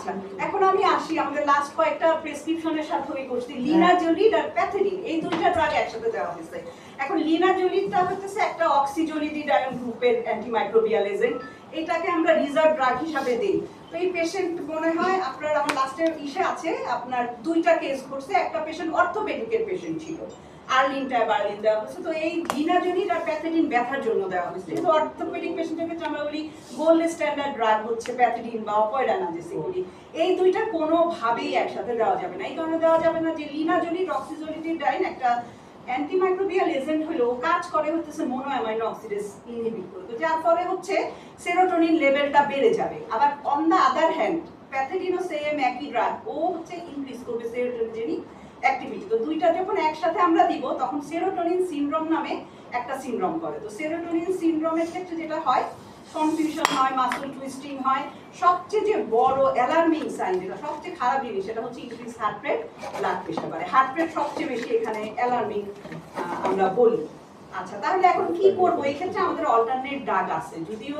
আচ্ছা এখন আমি আসি আমাদের লাস্ট কয়েকটা প্রেসক্রিপশনের সাথে ওই করছি লিনাজলিড আর প্যাথেডিন এই দুইটা ড্রাগ একসাথে দেওয়া হয়েছে। এখন হচ্ছে একটা অক্সিজোলিডিডায়ন গ্রুপের অ্যান্টিমাইক্রোবিয়াল এজেন্ট এটাকে আমরা রিজার্ভ ড্রাগ হিসাবে দিই। তো এই পেশেন্ট মনে হয় আপনার আমার লাস্টের ইসে আছে আপনার দুইটা কেস করছে। একটা পেশেন্ট অর্থোপেডিকের পেশেন্ট ছিল। আর্লিনটা বার্লিন দেওয়া হয়েছে। তো এই লিনাজলিড আর প্যাথেডিন ব্যথার জন্য দেওয়া হয়েছে। কিন্তু অর্থোপেডিক পেশেন্টের ক্ষেত্রে আমরা বলি গোল্ড স্ট্যান্ডার্ড ড্রাগ হচ্ছে প্যাথেডিন বা অপয়ডানাজেসিক বলি এই দুইটা কোনোভাবেই একসাথে দেওয়া যাবে না। এই কারণে দেওয়া যাবে না যে লিনাজলিড অক্সিজোলিডিডাইন একটা অ্যান্টিমাইক্রোবিয়াল এজেন্ট ও কাজ করে হচ্ছে মোনো অ্যামাইনো অক্সিডেজ ইনহিবিট করবে যার ফলে হচ্ছে সেরোটোনিন লেভেলটা বেড়ে যাবে। আবার অন দ্য আদার হ্যান্ড প্যাথেডিনও সেম একই ড্রাগ ও হচ্ছে ইনক্রিজ করবে সেরোটোনিজেনিক অ্যাক্টিভিটি তো দুইটা যখন একসাথে আমরা দিব, তখন সেরোটোনিন সিনড্রোম নামে একটা সিনড্রোম করে। তো সেরোটোনিন সিনড্রোমের ক্ষেত্রে যেটা হয় কনফিউশন হয় মাসল টুইস্টিং হয়, সবচেয়ে যে বড় অ্যালার্মিং সাইন যেটা, সবচেয়ে খারাপ জিনিস, সেটা হচ্ছে increase heart rate blood pressure বাড়ে। হার্ট রেট সবচেয়ে বেশি এখানে অ্যালার্মিং আমরা বলি। আচ্ছা তাহলে এখন কি করব? এই ক্ষেত্রে আমাদের অল্টারনেট ডাগ আছে। যদিও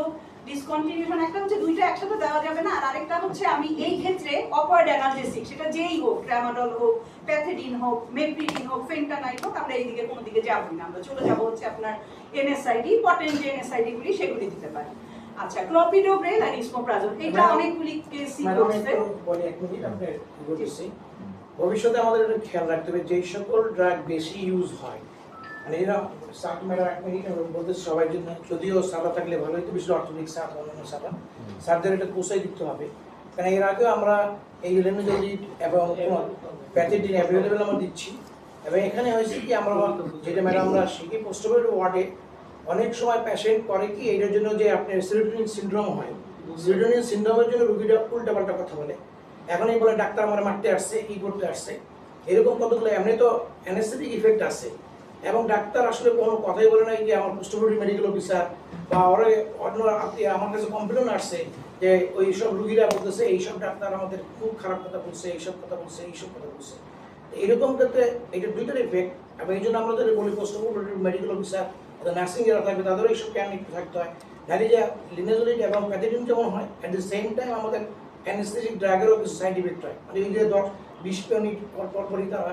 ডিসকন্টিনিউশন একটা হচ্ছে দুইটা একসাথে দেওয়া যাবে না আর আরেকটা হচ্ছে আমি এই ক্ষেত্রে অপার্ড অ্যানালজেসিক সেটা যেই হোক ট্রামাডল হোক প্যাথেডিন হোক মেপ্রিডিন হোক ফেন্টানাইট হোক আমরা এই দিকে কোনো দিকে যাবই না আমরা চলে যাব হচ্ছে আপনার এনএসআইডি পটেন্ট যে এনএসআইডি গুলি সেগুলি দিতে পারি। আচ্ছা ক্লোপিডোগ্রেল আর ইসমোপ্রাজল এটা অনেকগুলি কেসই করছে। বলি এক মিনিট আপনার ভবিষ্যতে আমাদের খেয়াল রাখতে হবে যেই সকল ড্রাগ বেশি ইউজ হয় মানে এরা সাত ম্যাডাম এক মিনিট আমি বলতেছি সবাই জন্য যদিও সাদা থাকলে ভালো হতো বেশি অর্থনৈতিক সাত অন্যান্য সাদা। সারদের এটা পোষাই দিতে হবে। কারণ এর আগেও আমরা এই লেনোজলিড এবং প্যাথেডিন অ্যাভেলেবেল আমরা দিচ্ছি। এবং এখানে হয়েছে কি আমরা যেটা ম্যাডাম আমরা শিখি পোস্টমেড ওয়ার্ডে অনেক সময় পেশেন্ট করে কি এটার জন্য যে আপনার সিরোটোনিন সিনড্রোম হয়। সিরোটোনিন সিনড্রোমের জন্য রুগীটা উল্টাপাল্টা কথা বলে। এখনই বলে ডাক্তার আমার মারতে আসছে ই করতে আসছে? এরকম কতগুলো এমনি তো অ্যানেস্থেটিক ইফেক্ট আছে। এবং ডাক্তার আসলে কোনো কথাই বলে না যে আমার পোস্টমর্টম মেডিকেল অফিসার বা ওরা অন্য আমার কাছে কমপ্লেন আসছে যে ওই সব রুগীরা বলতেছে এইসব ডাক্তার আমাদের খুব খারাপ কথা বলছে এইসব কথা বলছে এইসব কথা বলছে। এরকম ক্ষেত্রে এটা দুইটার ইফেক্ট এবং এই জন্য আমরা তাদের বলি পোস্টমর্টম মেডিকেল অফিসার অর্থাৎ নার্সিং যারা থাকবে, তাদেরও এইসব জ্ঞান একটু থাকতে হয়। নারী যে লিনেজলিড এবং প্যাথেডিন যেমন হয় অ্যাট দ্য সেম টাইম আমাদের অ্যানেস্থেটিক ড্রাগেরও কিছু সাইড ইফেক্ট হয়। মানে এই যে দশ, বিশ মিনিট পর পর পরই তারা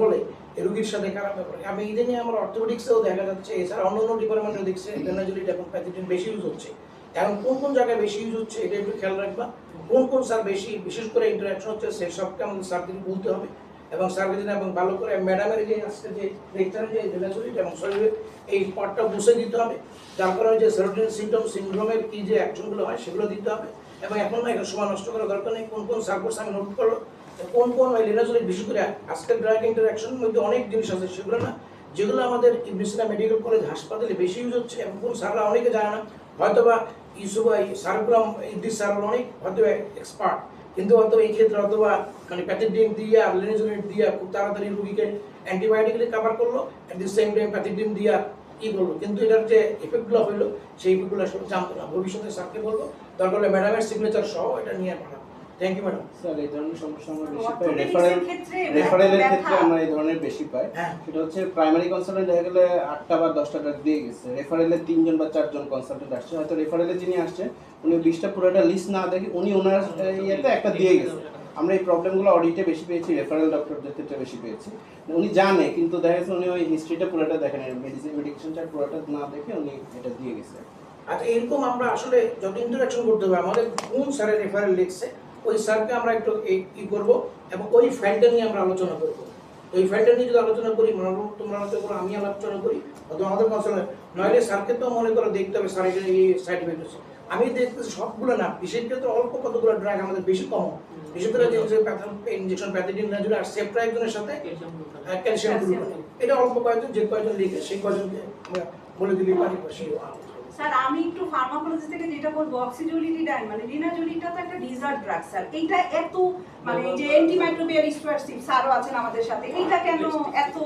বলে রুগীর সাথে খারাপ ব্যাপার। আমি এই নিয়ে আমার অর্থোপেডিক্সেও দেখা যাচ্ছে, এছাড়া অন্য অন্য ডিপার্টমেন্টে দেখছে লিনেজলিড এবং প্যাথেডিন বেশি ইউজ হচ্ছে। এখন কোন কোন জায়গায় বেশি ইউজ হচ্ছে, এটা একটু খেয়াল রাখবা। কোন কোন স্যার বেশি, বিশেষ করে ইন্টারাকশন হচ্ছে সেই সবকে আমাদের স্যারদের বলতে হবে। এবং সার্ভিস এবং ভালো করে ম্যাডামের যে আজকে যে লেকচারে যে রিলেশনিট এবং শরীরের এই পার্টটা বুঝে দিতে হবে। যার কারণে যে সেরোটিন সিমটম সিন্ড্রোমের কী যে অ্যাকশনগুলো হয়, সেগুলো দিতে হবে। এবং এখন এটা সময় নষ্ট করার দরকার নেই। কোন কোন সার্কোর্স আমি নোট করল কোন কোন ওই লিনাজলিট বিশেষ করে আজকের ড্রাগ ইন্টারাকশনের মধ্যে অনেক জিনিস আছে, সেগুলো না, যেগুলো আমাদের ইবনিসিনা মেডিকেল কলেজ হাসপাতালে বেশি ইউজ হচ্ছে এবং কোন স্যাররা অনেকে জানে না হয়তো বা ইসু বা সারগুলাম ইদ্রিস স্যার অনেক হয়তো এক্সপার্ট কিন্তু হয়তো এই ক্ষেত্রে অথবা মানে প্যাথেডিন দিয়ে আর দিয়ে খুব তাড়াতাড়ি রুগীকে অ্যান্টিবায়োটিকলি কাভার করল at the same time pethidine দিয়া ই করল। কিন্তু এটার যে এফেক্টগুলো হইল সেই আসলে জানতো না। ভবিষ্যতে স্যারকে বলব, দরকার হলে ম্যাডামের সিগনেচার সহ এটা নিয়ে পাঠাবো থ্যাংক ইউ ম্যাডাম স্যার এই ধরনের সমস্যা আমরা বেশি পাই। রেফারেল রেফারেলের ক্ষেত্রে আমরা এই ধরনের বেশি পাই। হ্যাঁ। সেটা হচ্ছে প্রাইমারি কনসালটেন্ট দেখা গেলে আটটা বা দশটা ড্রাগ দিয়ে গেছে। রেফারেলে তিনজন বা চারজন কনসালটেন্ট আসছে। হয়তো রেফারেলে যিনি আসছে উনি বিশটা পুরোটা লিস্ট না দেখে উনি ওনার ইয়েতে একটা দিয়ে গেছে। আমরা এই প্রবলেমগুলো অডিটে বেশি পেয়েছি রেফারেল ডক্টরদের ক্ষেত্রে বেশি পেয়েছি। উনি জানে কিন্তু দেখা গেছে উনি ওই হিস্ট্রিটা পুরোটা দেখেন মেডিসিন মেডিকেশন চার্ট পুরোটা না দেখে উনি এটা দিয়ে গেছে। আচ্ছা এরকম আমরা আসলে যত ইন্টারাকশন করতে হবে আমাদের কোন স্যারের রেফারেল লিখছে? ওই স্যারকে আমরা একটু ই করব এবং ওই ফাইলটা নিয়ে আমরা আলোচনা করব। ওই ফাইলটা নিয়ে যদি আলোচনা করি মনে করো তোমরা আলোচনা করো আমি আলোচনা করি অথবা আমাদের কনসাল্ট নইলে স্যারকে তো মনে করো দেখতে হবে স্যার এটা এই সাইড ইফেক্ট হচ্ছে। আমি দেখতেছি সবগুলো না বিশেষ ক্ষেত্রে অল্প কতগুলো ড্রাগ আমাদের বেশি কম। বিশেষ করে যে ইঞ্জেকশন প্যাথেডিন নাজুল আর সেপ্রা একজনের সাথে ক্যালসিয়াম এটা অল্প কয়েকজন যে কয়েকজন লিখে সেই কয়েকজনকে আমরা বলে দিলেই পারি সেই স্যার আমি একটু ফার্মাকোলজি থেকে যেটা বলব অক্সিজোলিডিডাইন মানে লিনাজোলিডটা তো একটা ডিজার্ট ড্রাগ স্যার। এইটা এত মানে এই যে অ্যান্টিমাইক্রোবিয়াল স্টুয়ারশিপ স্যারও আছেন আমাদের সাথে এইটা কেন এত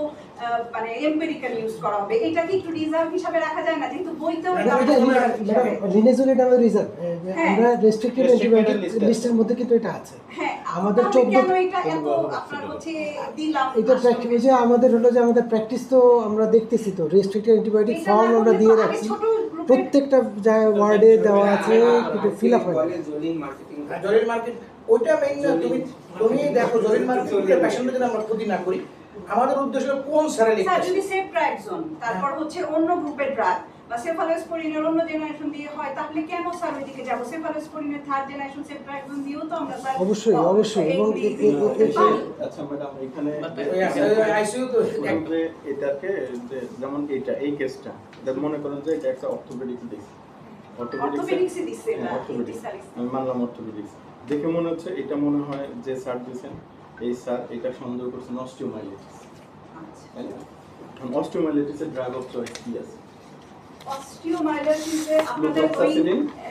মানে এম্পেরিক্যাল ইউজ করা হবে? এটা কি একটু রিজার্ভ হিসাবে রাখা যায় না? যেহেতু বইতেও। লিনেজোলিড আমাদের রিজার্ভ হ্যাঁ। আমরা রেস্ট্রিক্টেড অ্যান্টিবায়োটিক লিস্টের মধ্যে কিন্তু এটা আছে। হ্যাঁ আমাদের এটা যে আমাদের হলো যে আমাদের প্র্যাকটিস তো আমরা দেখতেছি তো রেস্ট্রিক্টেড অ্যান্টিবায়োটিক ফর্ম আমরা দিয়ে রাখছি। প্রত্যেকটা ওয়ার্ডে দেওয়া আছে কিন্তু ফিল আপ হয়। ওইটা মেইন না তুমি তুমি দেখো আমরা ক্ষতি না করি। আমাদের উদ্দেশ্য কোন স্যারে স্যার যদি সেফ ট্রাইকজন তারপর হচ্ছে অন্য গ্রুপের ড্রাগ বা সেফালোস্পোরিনের অন্য জেনারেশন দিয়ে হয় তাহলে কেন স্যার ওইদিকে যাব? সেফালোস্পোরিনের থার্ড জেনারেশন দিয়েও তো আমরা স্যার অবশ্যই, অবশ্যই, এবং। আচ্ছা ম্যাডাম এখানে আইসিইউ তো এটাকে যেমন এটা এই কেসটা এটা মনে করেন যে এটা একটা অর্থোপেডিক অর্থোপেডিক্সে। আমি মানলাম অর্থোপেডিক্স দেখে মনে হচ্ছে এটা মনে হয় যে স্যার দিয়েছেন। এই স্যার এটা সন্দেহ করছেন অস্টিওমাইলিটিস আচ্ছা। তাই না? অস্টিওমাইলিটিসের ড্রাগ অফ চয়েস কি আছে অস্টিওমাইলাইটিসে আপনাদের ওই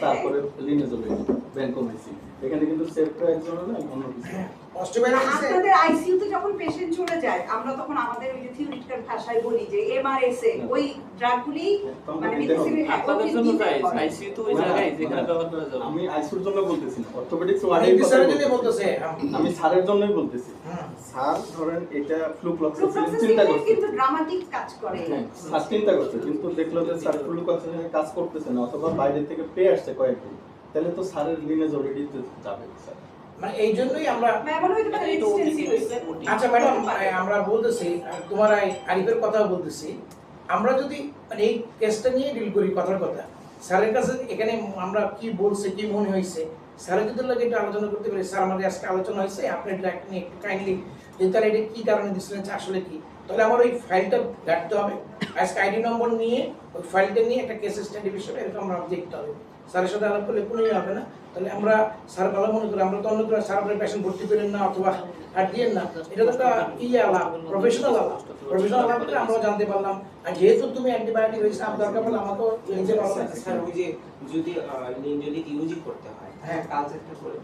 তারপরে লিনেজোলিন ভ্যানকোমাইসিন এখানে কিন্তু সেফটা একজন না অন্য কিছু আপনাদের আইসিইউতে যখন পেশেন্ট চলে যায় আমরা তখন আমাদের ওই যে থিওরিটিক্যাল ভাষায় বলি যে এমআরএসএ ওই ড্রাগগুলি মানে আপনাদের জন্য প্রাইস আইসিইউ তো ওই জায়গায় যেখানে ব্যবহার করা যাবে। আমি জন্য বলতেছি না অর্থোপেডিক্স আমি ওয়ার্ডের কথা স্যারের জন্য বলতেছি। আমি স্যারের জন্যই বলতেছি। স্যার ধরেন এটা চিন্তা করছে। কিন্তু ড্রামাটিক কাজ করে। হ্যাঁ, স্যার চিন্তা করছে কিন্তু দেখল যে স্যার কাজ করতেছে না অথবা বাইরে থেকে পেয়ে আসছে কয়েকদিন তাহলে তো স্যারের লিনেজ অলরেডি যাবে স্যার। মানে এই জন্যই আমরা এমন হইতে পারে এটা রেজিস্ট্যান্সি OTP হইছে OTP আচ্ছা ম্যাডাম আমরা বলতেছি তোমার আরিফের কথা বলতেছি। আমরা যদি মানে এই কেসটা নিয়ে ডিল করি কথার কথা স্যারের কাছে এখানে আমরা কি বলছে কি মনে হয়েছে স্যারের যদি লাগে একটু আলোচনা করতে পারি। স্যার আমাদের আজকে আলোচনা হয়েছে আপনি নিয়ে একটু কাইন্ডলি যে তাহলে এটা কি কারণে দিচ্ছিলেন আসলে কি? তাহলে আমার ওই ফাইলটা ঘাটতে হবে। আজকে আইডি নম্বর নিয়ে ওই ফাইলটা নিয়ে একটা কেস স্টাডি বিষয়ে এরকম আমরা দেখতে হবে। স্যারের সাথে আলাপ করলে কোনোই হবে না। তাহলে আমরা স্যার ভালো মনে করি আমরা তো অন্য করে স্যার আপনার পেশেন্ট ভর্তি করেন না অথবা আর দিয়েন না। এটা তো একটা ইয়ে আলাপ প্রফেশনাল আলাপ। প্রফেশনাল আলাপ করে আমরা জানতে পারলাম। আর যেহেতু তুমি অ্যান্টিবায়োটিক হয়েছে আমার দরকার পড়লে আমাকেও নিজে ভালো লাগছে স্যার ওই যে যদি যদি ইউজি করতে হয় হ্যাঁ। কালচারটা করে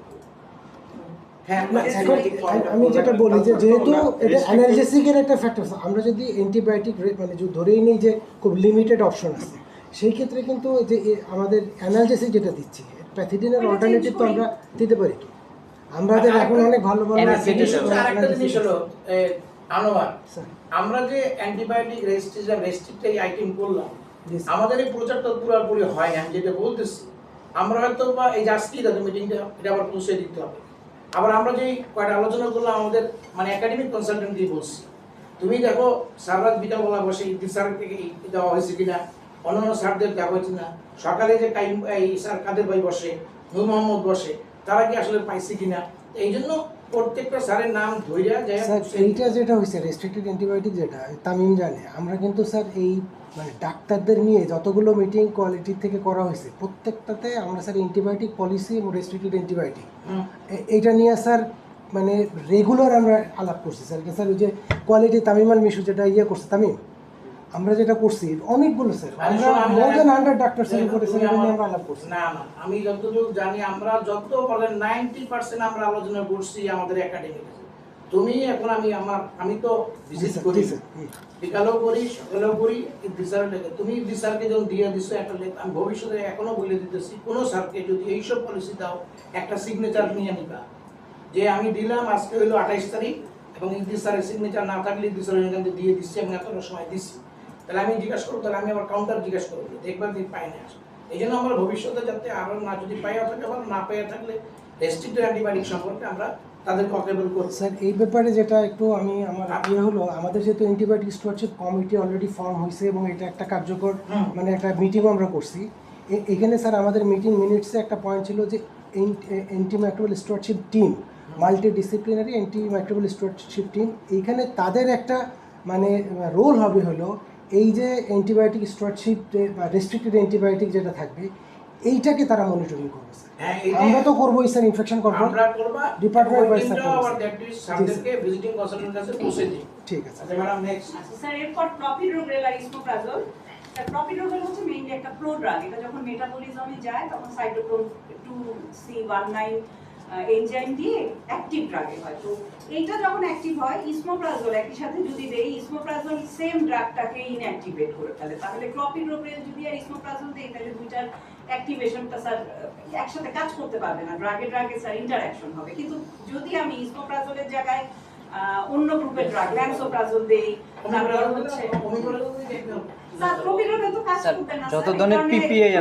হ্যাঁ না, এখন আমি- আমি যেটা বলি যে যেহেতু এটা অ্যানালজেসিকের একটা ফ্যাক্টর আমরা যদি অ্যান্টিবায়োটিক মানে ধরেই নিই যে খুব লিমিটেড অপশন আছে সেই ক্ষেত্রে কিন্তু যে আমাদের অ্যানালজেসিক যেটা দিচ্ছি প্যাথিডিনের অল্টারনেটিভ তো আমরা দিতে পারি কি? আমাদের এখন অনেক ভালো ভালো আরেকটা জিনিস হলো আনোয়ার আমরা যে অ্যান্টিবায়োটিক রেস্ট্রিকশন রেস্ট্রিক্ট এই আইটেম করলাম আমাদের এই প্রচারটা পুরোপুরি হয় না আমি যেটা বলতেছি। আমরা হয়তো বা এই যে আজকেই তাদের মিটিংটা এটা আবার পৌঁছে দিতে হবে। আবার আমরা যে কয়টা আলোচনা করলাম আমাদের মানে একাডেমিক কনসালটেন্ট দিয়ে বলছি। তুমি দেখো সারা রাত বিকালবেলা বসে স্যার থেকে দেওয়া হয়েছে কিনা? অন্যান্য স্যারদের হয়েছে না সকালে যে টাইম এই স্যার কাদের ভাই বসে নূর মোহাম্মদ বসে তারা কি আসলে পাইছে কিনা? এই জন্য প্রত্যেকটা স্যারের নাম ধৈর্য যায় এইটা যেটা হয়েছে রেস্ট্রিক্টেড অ্যান্টিবায়োটিক যেটা তামিম জানে। আমরা কিন্তু স্যার এই মানে ডাক্তারদের নিয়ে যতগুলো মিটিং কোয়ালিটি থেকে করা হয়েছে প্রত্যেকটাতে আমরা স্যার অ্যান্টিবায়োটিক পলিসি এবং রেস্ট্রিক্টেড অ্যান্টিবায়োটিক এইটা নিয়ে স্যার মানে রেগুলার আমরা আলাপ করছি। স্যার স্যার ওই যে কোয়ালিটি তামিমান মিশু যেটা ইয়ে করছে তামিম? আমরা যেটা করছি অনেকগুলো স্যার মানে আমরা আমি মোর জানি- হান্ড্রেড ডাক্তার স্যার করে স্যার আমার- আলাপ করছি। না না আমি যতটুকু জানি আমরা যত বলেন নাইনটি পার্সেন্ট আমরা আলোচনা করছি আমাদের একাডেমিক তুমি এখন আমি আমার আমি তো ভিজিট করি। বিকালেও করি সকালেও করি দিশার লেগে তুমি দিশারকে যখন দিয়ে দিছো একটা লেখ আমি ভবিষ্যতে এখনও বলে দিতেছি কোনো স্যারকে যদি এইসব পলিসি দাও একটা সিগনেচার নিয়ে নিবা। যে আমি দিলাম আজকে হইল আঠাইশ তারিখ এবং ইদ্দিস স্যারের সিগনেচার না থাকলে ইদ্দিস স্যারের দিয়ে দিচ্ছি আমি এতটা সময় দিচ্ছি। তাহলে আমি জিজ্ঞাসা করব তাহলে আমি আবার কাউন্টার জিজ্ঞাসা করব দেখবেন দিন পাই না এই জন্য আমরা ভবিষ্যতে যাতে আরও না যদি পাইয়া থাকে আবার না পাইয়া থাকলে রেস্ট্রিক্টেড অ্যান্টিবায়োটিক সম্পর্কে আমরা তাদেরকে অকেবল করছি স্যার এই ব্যাপারে যেটা একটু আমি আমার ইয়ে হলো আমাদের যেহেতু antibiotic stewardship committee already form হয়েছে এবং এটা একটা কার্যকর মানে একটা মিটিংও আমরা করছি। এখানে স্যার আমাদের মিটিং মিনিটসে একটা পয়েন্ট ছিল যে antimicrobial stewardship team multidisciplinary antimicrobial stewardship team এইখানে তাদের একটা মানে রোল হবে হলো এই যে অ্যান্টিবায়োটিক স্টুয়ারশিপ বা রেস্ট্রিক্টেড অ্যান্টিবায়োটিক যেটা থাকবে এইটাকে তারা মনিটরিং করবে স্যার হ্যাঁ আমরা তো করবোই স্যার ইনফেকশন করব করবা করব, স্যার। পৌঁছে দিই ঠিক আছে আচ্ছা ম্যাডাম নেক্সট আচ্ছা স্যার এরপর প্রপিড্রোগ্রেল আর ইসমোপ্রাজল প্রপিড্রোগ্রেল হচ্ছে মেইনলি একটা প্রোড্রাগ এটা যখন মেটাবলিজমে যায় তখন cytochrome two C one nine enzyme দিয়ে অ্যাক্টিভ ড্রাগে হয়। তো এইটা যখন অ্যাক্টিভ হয় ইসমোপ্রাজল একই সাথে যদি দেই ইসমোপ্রাজল সেম ড্রাগটাকে ইনঅ্যাক্টিভেট করে ফেলে। তাহলে ক্লপিড্রোপ্রেল যদি আর ইসমোপ্রাজল দেই, তাহলে দুইটার অ্যাক্টিভেশনটা স্যার একসাথে কাজ করতে পারবে না। ড্রাগে ড্রাগে স্যার ইন্টারাকশন হবে। কিন্তু যদি আমি ইসমোপ্রাজলের জায়গায় অন্য গ্রুপের ড্রাগ ল্যান্সোপ্রাজল দেই তারপর হচ্ছে যত ধরনের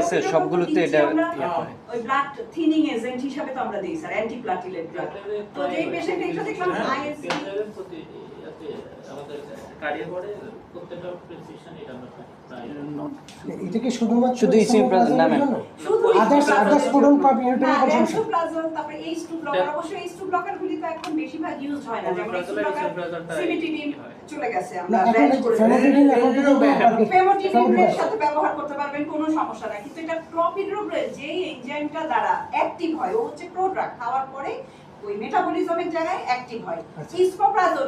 আছে, সবগুলোতে এটা আমরা, ইয়ে করে। ওই ব্লাড থিনিং এজেন্ট হিসাবে তো আমরা দিই স্যার অ্যান্টিপ্লাটিলেট ড্রাগ তো যেই পেশেন্ট এটা দেখলাম আইএসডি আমাদের কার্ডিয়াক ওয়ার্ডে প্রত্যেকটা প্রেসক্রিপশন এটা আমরা প্রায় এটা কি শুধুমাত্র শুধু ইসিমপ্রাজল ইসিমপ্রাজলের নামে? জন্য? শুধু Others- ইস্টোপ্লাজল others এর couldn't জন্য। pump unit না, এর কোনো সমস্যা? ল্যান্সোপ্লাজল, তারপরে H2 ব্লকার, অবশ্য H2 ব্লকার গুলি তো এখন বেশিরভাগ ইউজ হয় না যেমন H2 Omeprazole, ব্লকার। চলে গেছে আমরা ব্যান করে ফেনোটিডিন এখন কিন্তু মার্কেট ফেমোটিডিনের সাথে ব্যবহার করতে পারবেন কোনো সমস্যা নাই কিন্তু এটা ক্লোপিডোগ্রেল যে এনজাইমটা দ্বারা অ্যাক্টিভ হয় ও হচ্ছে প্রোডাক্ট খাওয়ার পরে ওই মেটাবলিজমের জায়গায় অ্যাক্টিভ হয়। আচ্ছা।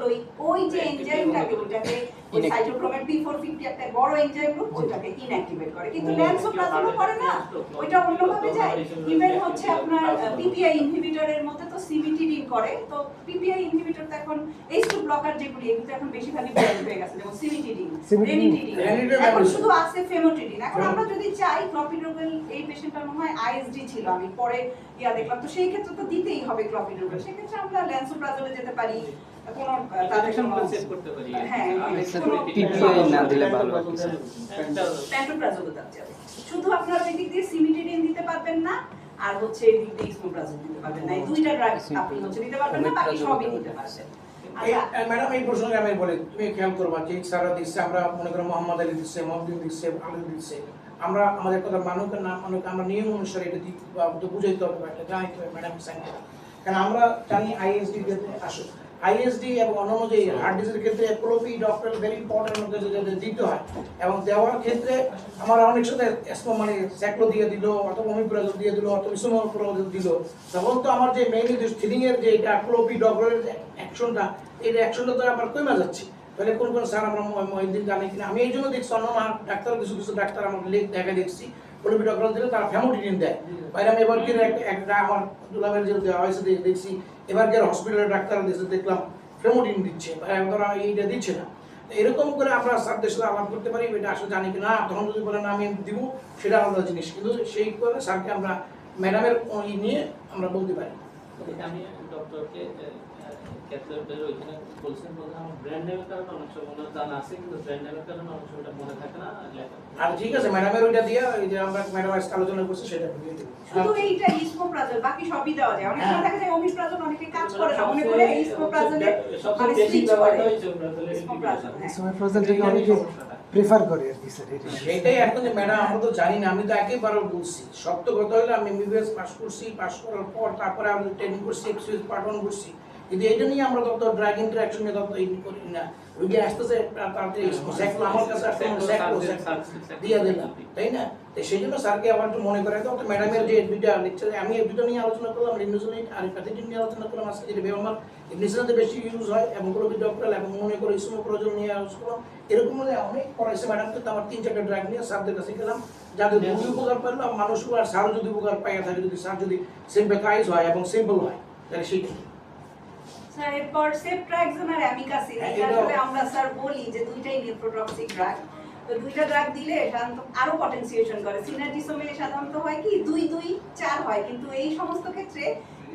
ওই ওই যে এনজাইমটাকে ওইটাকে ওই সাইটোক্রোমের P450 একটা বড় এনজাইম গ্রুপ ওইটাকে ইনঅ্যাক্টিভেট করে। কিন্তু ল্যান্সোপ্রাজলও করে না। ওইটা অন্যভাবে যায়। ইভেন হচ্ছে আপনার পিপিআই ইনহিবিটরের মধ্যে তো সিবিটিডিন করে। তো পিপিআই ইনহিবিটর তো এখন H2 ব্লকার যেগুলি এগুলো তো এখন বেশিরভাগই ব্যান্ড হয়ে গেছে। যেমন সিবিটিডিন। রেনিটিডিন এখন শুধু আছে ফেমোটিডিন এখন আমরা যদি চাই ক্লপিডোগ্রেল এই পেশেন্টটার মনে হয় আইএসডি ছিল। আমি পরে ইয়া দেখলাম। তো সেই ক্ষেত্রে তো দিতেই হবে ক্লপিডোগ্রেল আমরা যেতে পারি কোনো করতে পারি। হ্যাঁ না দিলে ভালো যাবে। শুধু আপনারা দিক দিয়ে সিমিটিডিন দিতে পারবেন না আর হচ্ছে এই দিক দিয়ে ইসমোপ্রাজল দিতে পারবেন না। এই দুইটা ড্রাগ আপনি হচ্ছে দিতে পারবেন না বাকি সবই দিতে পারবেন। ম্যাডাম এই প্রসঙ্গে আমি বলি তুমি খেয়াল করবা যে সারা দিচ্ছে আমরা মনে করো মোহাম্মদ আলী দিচ্ছে মহদিন দিচ্ছে আলী দিচ্ছে। আমরা আমাদের কথা মানুক না মানুক আমরা নিয়ম অনুসারে এটা দিতে বুঝাইতে হবে ম্যাডাম কারণ আমরা জানি আইএসডি ক্ষেত্রে আসো। আইএসডি এবং অন্যান্য যে হার্ট ডিজিজের ক্ষেত্রে প্রোপি ডক্টর ভেরি ইম্পর্টেন্ট দিতে হয় এবং দেওয়ার ক্ষেত্রে আমরা অনেক সাথে মানে স্যাকলো দিয়ে দিল অথবা অমিপ্রাজল দিয়ে দিল অথবা ইসোমোপ্রাজল দিল। তখন তো আমার যে মেইনলি যে থিলিং যে এটা ক্লোপি ডক্টরের যে অ্যাকশনটা এই অ্যাকশনটা তো আবার কমে যাচ্ছে? তাহলে কোন কোন স্যার আমরা মহিদিন জানি কিনা? আমি এই জন্য দেখছি অন্য ডাক্তার কিছু কিছু ডাক্তার আমার লেখ দেখা দেখছি। দিলে, তারা দেয়। একটা আমার হসপিটালের ডাক্তার দিচ্ছে। এইটা দিচ্ছে না। এরকম করে আমরা স্যারদের সাথে আলাপ করতে পারি, এটা আসলে জানি কি না তখন যদি বলেন আমি দিব, সেটা আলাদা জিনিস। কিন্তু সেই করে স্যারকে আমরা ম্যাডামের নিয়ে আমরা বলতে পারি। আমি ডক্টরকে ওইখানে বলছেন বলতে আমার ব্র্যান্ড নেমের কারণে অনেক সময় ওনার জানা আছে কিন্তু ব্র্যান্ড নেমের কারণে অনেক সময় মনে থাকে না আর ঠিক আছে ম্যাডামের ওইটা দিয়ে ওই যে আমরা ম্যাডাম আজকে আলোচনা করছি সেটা দিয়ে দেবো শুধু এইটা ইসমোপ্রাজল বাকি সবই দেওয়া যায়। অনেক সময় হ্যাঁ। দেখা যায় অনেকে কাজ করে না মনে করে ইসমোপ্রাজলে মানে ব্যবহার করে। ইসমোপ্রাজল হ্যাঁ অনেকে প্রেফার করে আর কি স্যার এটা সেটাই এখন যে ম্যাডাম আমরা তো জানি না আমি তো একেবারে বলছি। সত্য কথা হলো আমি এমবিবিএস পাস করছি পাস করার পর তারপরে আমি ট্রেনিং করছি এক্সপিরিয়েন্স পাঠন করছি। কিন্তু এটা নিয়ে আমরা তত ড্রাগ ইন্টারাকশন নিয়ে তত করি না। রুগী আসতেছে তা- তাড়াতাড়ি স্যাকলো আমার কাছে আসতে স্যাকলো দিয়ে দিলাম তাই না? তো সেই জন্য স্যারকে আবার একটু মনে করে তো ম্যাডামের যে দুইটা লেকচারে আমি এই দুটো নিয়ে আলোচনা করলাম রিনোজনিক আর প্যাথেটিন নিয়ে আলোচনা করলাম আজকে যেটা আমার ইংলিশে বেশি ইউজ হয় এবং কোনো ডক্টর এবং মনে করে ইসমো প্রয়োজন নিয়ে আলোচনা করলাম। এরকম হলে অনেক পড়াইছে ম্যাডাম কিন্তু আমার তিন চারটা ড্রাগ নিয়ে স্যারদের কাছে গেলাম। যাদের খুবই উপকার পাইলো আর মানুষও আর স্যার যদি উপকার পাইয়া থাকে যদি স্যার যদি সিম্পেটাইজ হয় এবং সিম্পল হয় তাহলে স্যার এরপর সেপ্ট্রাক্সন আর অ্যামিকাসিন হ্যাঁ, এটা আসলে আমরা স্যার বলি যে দুইটাই নিউরোটক্সিক ড্রাগ। তো দুইটা ড্রাগ দিলে সাধারণত আরও পটেনসিয়েশন করে। সিনার্জিসমে সাধারণত হয় কি দুই দুই চার হয়। কিন্তু এই সমস্ত ক্ষেত্রে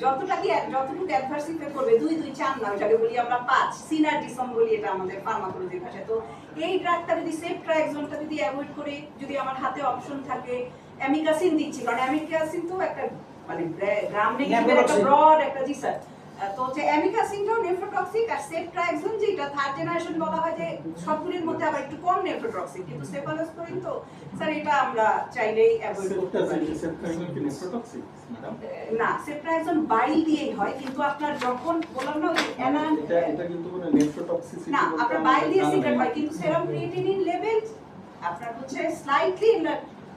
যতটা কি যতটুকু অ্যাডভার্স ইফেক্ট করবে দুই দুই চার না ওটাকে বলি আমরা পাঁচ। সিনার্জিসম বলি এটা আমাদের ফার্মাকোলজি ভাষায়। তো এই ড্রাগটা যদি সেপ্ট্রাক্সনটা যদি অ্যাভয়েড করে যদি আমার হাতে অপশন থাকে অ্যামিকাসিন দিচ্ছি। কারণ অ্যামিকাসিন তো একটা মানে গ্রাম নেগেটিভের একটা। ব্রড একটা জি স্যার। তো হচ্ছে অ্যামিকাসিনটাও নেফ্রোটক্সিক আর সেপ্ট্রাক্সন যেটা থার্ড জেনারেশন বলা হয় যে সবগুলির মধ্যে আবার একটু কম নেফ্রোটক্সিক কিন্তু সেফালোস্পোরিন তো স্যার এটা আমরা চাইলেই অ্যাভয়েড করতে পারি। না সেপ্ট্রাক্সন বাইল দিয়েই হয় কিন্তু আপনার যখন বললাম না ওই অ্যানান এটা এটা কিন্তু কোনো নেফ্রোটক্সিসিটি না আপনার বাইল দিয়ে সিগারেট হয় কিন্তু সেরাম ক্রিয়েটিনিন লেভেল আপনার হচ্ছে স্লাইটলি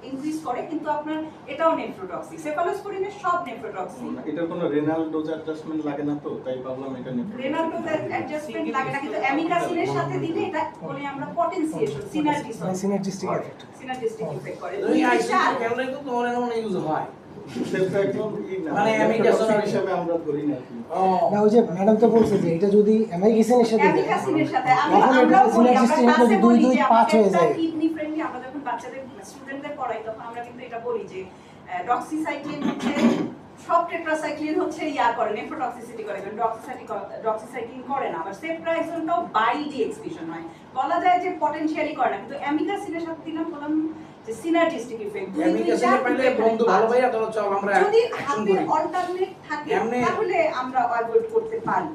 ইনক্রিজ করে কিন্তু আপনার এটাও নেফ্রোটক্সিক সেফালোস্পোরিনের সব নেফ্রোটক্সিক এটার কোনো রেনাল ডোজ অ্যাডজাস্টমেন্ট লাগে না তো তাই ভাবলাম এটা রেনাল ডোজের অ্যাডজাস্টমেন্ট লাগে না কিন্তু অ্যামিকাসিনের সাথে দিলে এটা বলে আমরা potentiation synergistic effect synergistic effect করে। আইসি তোমার এমন ইউজ হয়। মানে আমি হিসেবে আমরা ধরি না আর কি। ও। না ওই যে ম্যাডাম তো বলছে যে এটা যদি সাথে অ্যামিকাসিনের সাথে বলি আমরা দুই পাঁচ হয়ে যায় কিডনি ফ্রেন্ডলি আমরা যখন বাচ্চাদের স্টুডেন্টদের পড়াই তখন আমরা কিন্তু এটা বলি যে ডক্সিসাইক্লিন হচ্ছে সব টেট্রাসাইক্লিন হচ্ছে ইয়া করে নেফ্রোটক্সিসিটি করে কিন্তু ডক্সিসাইক্লিন করে না আবার সেপ্রাইজনটাও বাই ডি এক্সপ্রেশন হয়। বলা যায় যে পটেনশিয়ালি করে না কিন্তু অ্যামিকাসিনের সাথে দিলাম বললাম যে সিনার্জিস্টিক ইফেক্ট অ্যামিকাসিনে পাইলে বন্ধু ভালো ভাইয়া তাহলে চল আমরা যদি হাতে অল্টারনেট থাকে তাহলে আমরা অ্যাভয়েড করতে পারি।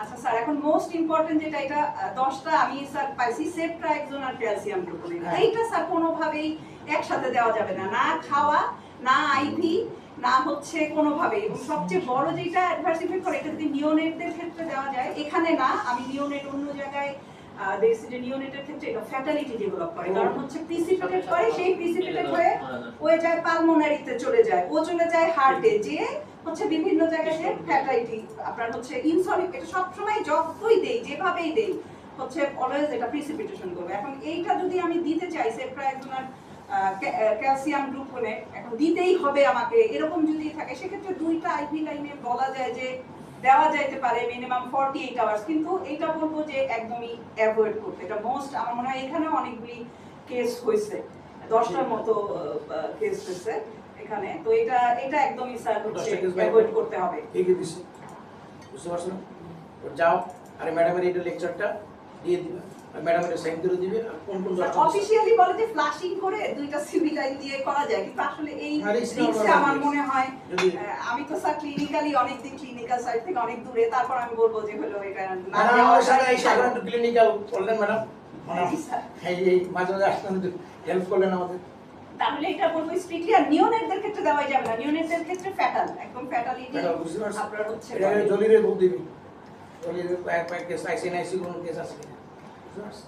আচ্ছা স্যার এখন মোস্ট ইম্পর্টেন্ট যেটা এটা দশটা আমি স্যার পাইছি আর ক্যালসিয়াম গ্লুকোনেট হ্যাঁ। এইটা স্যার কোনোভাবেই একসাথে দেওয়া যাবে না। না খাওয়া না আইভি না হচ্ছে কোনোভাবেই। এবং সবচেয়ে বড় যেটা অ্যাডভার্স ইফেক্ট করে এটা যদি নিওনেটদের ক্ষেত্রে দেওয়া যায় এখানে না আমি নিওনেট অন্য জায়গায় যে নিওনেটের ক্ষেত্রে এটা ফ্যাটালিটি ডেভেলপ করে। কারণ হচ্ছে প্রিসিপিটেট করে সেই প্রিসিপিটেট হয়ে হয়ে যায় পালমোনারিতে চলে যায়। ও চলে যায় হার্টে যে হচ্ছে বিভিন্ন জায়গায় যে ফ্যাটাইটি আপনার হচ্ছে ইনসলিক এটা সবসময় যতই দেই, যেভাবেই দেই, হচ্ছে অলওয়েজ এটা প্রিসিপিটেশন করবে। এখন এইটা যদি আমি দিতে চাই, সে প্রায় সেপ্রাইজোনার ক্যালসিয়াম গ্লুকোনেট এখন দিতেই হবে আমাকে, এরকম যদি থাকে, সেক্ষেত্রে দুইটা আইভি লাইনে বলা যায় যে, দেওয়া যাইতে পারে মিনিমাম ফর্টি এইট আওয়ার্স কিন্তু এইটা বলব যে একদমই অ্যাভয়েড করতে। এটা মোস্ট আমার মনে হয় এখানেও অনেকগুলি কেস হয়েছে দশটার মতো কেস হয়েছে এখানে। তো এটা এটা একদমই স্যার হচ্ছে অ্যাভয়েড করতে হবে। ঠিক আছে বুঝতে পারছ যাও আরে ম্যাডামের এইটা লেকচারটা দিয়ে দিবে। আর ম্যাডামের সাইন করে দিবে আর কোন কোন আছে। বলে যে ফ্লাশিং করে দুইটা সিভি লাইন দিয়ে করা যায় কিন্তু আসলে এই আমার মনে হয় আমি তো স্যার ক্লিনিক্যালি অনেকদিন ক্লিনিক্যাল সাইড থেকে অনেক দূরে তারপর আমি বলব যে হলো এটা না সাথে এই সাধারণ ক্লিনিক্যাল করলেন ম্যাডাম। এই মাঝে মাঝে আসলেন হেল্প করলেন আমাদের। তাহলে এটা বলব স্ট্রিক্টলি আর নিওনেটদের ক্ষেত্রে দেওয়া যাবে না। নিওনেটদের ক্ষেত্রে ফ্যাটাল একদম ফ্যাটালিটি আপনার হচ্ছে এটা জলিরে বল দিবি। জলিরে এক এক কেস আইসিএনআইসি কোন কেস আছে কিনা? বুঝতে পারছ?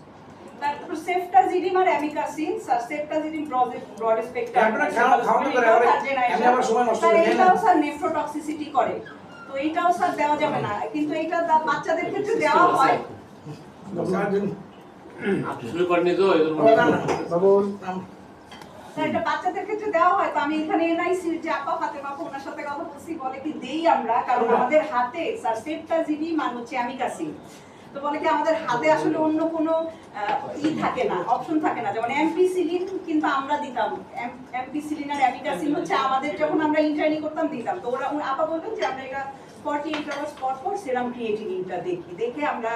তারপর সেফটাজিডিম আর amikacin sir ceftazidime broad broad spectrum আপনারা খাওয়া- খাওয়ানো করে, আমরা- এমনি আবার সময় নষ্ট করে না। এইটাও স্যার নেফ্রোটক্সিসিটি করে। তো এইটাও স্যার দেওয়া যাবে না। কিন্তু এইটা দা- বাচ্চাদের ক্ষেত্রে দেওয়া হয়। জন্য শুরু করেনি তো এদের আম- স্যার এটা বাচ্চাদের ক্ষেত্রে দেওয়া হয়। তো আমি এখানে এনআইসি যে আপা ফাতেমা আপা ওনার সাথে কথা বলছি, বলে কি দেই আমরা, কারণ আমাদের হাতে স্যার সেফটাজিডি মানে হচ্ছে অ্যামিকাসিন তো বলে কি আমাদের হাতে আসলে অন্য কোনো ই থাকে না অপশন থাকে না। যেমন এমপিসিলিন কিন্তু আমরা দিতাম। এমপিসিলিন আর অ্যামিকাসিন হচ্ছে আমাদের যখন আমরা ইন্টারনি করতাম, দিতাম। তো ওরা আপা বলবেন যে আমরা এটা ফর্টি এইট পর পর সেরাম ক্রিয়েটিনিনটা দেখি। দেখে আমরা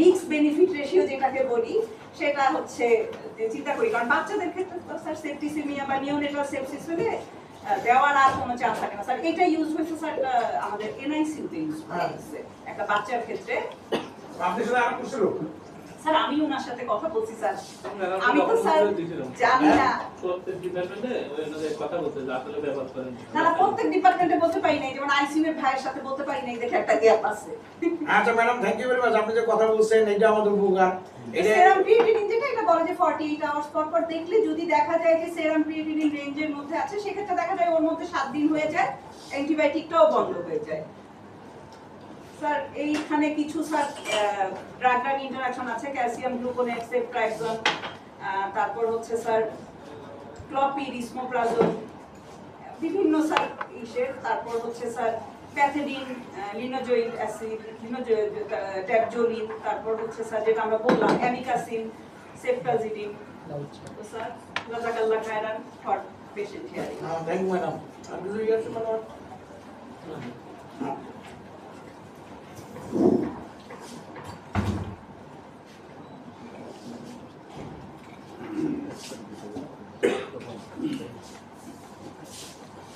রিস্ক বেনিফিট রেশিও যেটাকে বলি, সেটা হচ্ছে চিন্তা করি, কারণ বাচ্চাদের ক্ষেত্রে তো স্যার সেপটিসিমিয়া বা নিওনেটাল সেপসিস হলে দেওয়ার আর কোনো চান্স থাকে না। স্যার এটা ইউজ হয়েছে স্যার আমাদের এনআইসিউতে ইউজ হয়েছে, একটা বাচ্চার ক্ষেত্রে। স্যার আমি ওনার সাথে কথা বলছি স্যার। আমি তো স্যার জানি না। প্রত্যেক ডিপার্টমেন্টে কথা বলতে আসলে ব্যবহার করেন। না না প্রত্যেক ডিপার্টমেন্টে বলতে পারি নাই যেমন আইসিইউ এর ভাইয়ের সাথে বলতে পারি নাই দেখে একটা গ্যাপ আছে। আচ্ছা madam thank you very much আপনি যে কথা বলছেন এটা আমাদের উপকার। সেরাম ক্রিয়েটিনিন যেটা এটা বলে যে 48 আওয়ার্স পর পর দেখলে যদি দেখা যায় যে সেরাম ক্রিয়েটিনিন রেঞ্জের মধ্যে আছে সেক্ষেত্রে দেখা যায় ওর মধ্যে 7 দিন হয়ে যায় অ্যান্টিবায়োটিকটাও বন্ধ হয়ে যায়। স্যার, এইখানে কিছু, স্যার ড্রাগ ড্রাগ ইন্টারাকশন আছে ক্যালসিয়াম গ্লুকোনেট সেপ্ট্রাইজন তারপর হচ্ছে, স্যার ক্লপি রিসমোপ্লাজল বিভিন্ন, স্যার, ইসের, তারপর হচ্ছে, স্যার প্যাথেডিন লিনোজয়িক অ্যাসিড লিনোজয়িক ট্যাবজোলিন তারপর হচ্ছে, স্যার, যেটা আমরা বললাম অ্যামিকাসিন সেফটাজিডিন তো, স্যার জাজাকাল্লাহ খায়রান for patient hearing thank you madam